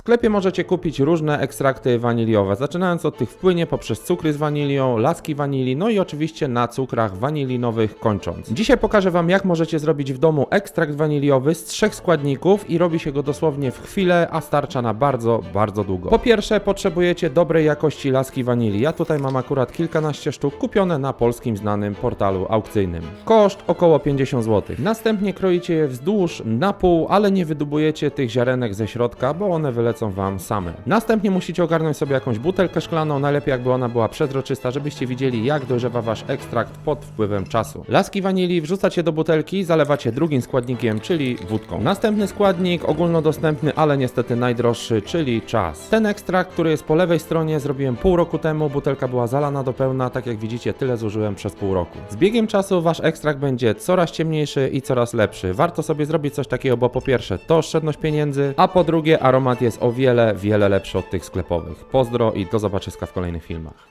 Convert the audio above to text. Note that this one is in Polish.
W sklepie możecie kupić różne ekstrakty waniliowe, zaczynając od tych w płynie poprzez cukry z wanilią, laski wanilii, no i oczywiście na cukrach wanilinowych kończąc. Dzisiaj pokażę Wam jak możecie zrobić w domu ekstrakt waniliowy z trzech składników i robi się go dosłownie w chwilę, a starcza na bardzo, bardzo długo. Po pierwsze potrzebujecie dobrej jakości laski wanilii. Ja tutaj mam akurat kilkanaście sztuk kupione na polskim znanym portalu aukcyjnym. Koszt około 50 zł. Następnie kroicie je wzdłuż na pół, ale nie wydubujecie tych ziarenek ze środka, bo one wylecą Wam same. Następnie musicie ogarnąć sobie jakąś butelkę szklaną, najlepiej jakby ona była przezroczysta, żebyście widzieli jak dojrzewa Wasz ekstrakt pod wpływem czasu. Laski wanilii wrzucacie do butelki, zalewacie drugim składnikiem, czyli wódką. Następny składnik, ogólnodostępny, ale niestety najdroższy, czyli czas. Ten ekstrakt, który jest po lewej stronie, zrobiłem pół roku temu, butelka była zalana do pełna, tak jak widzicie, tyle zużyłem przez pół roku. Z biegiem czasu Wasz ekstrakt będzie coraz ciemniejszy i coraz lepszy. Warto sobie zrobić coś takiego, bo po pierwsze to oszczędność pieniędzy, a po drugie aromat jest o wiele, wiele lepszy od tych sklepowych. Pozdro i do zobaczyska w kolejnych filmach.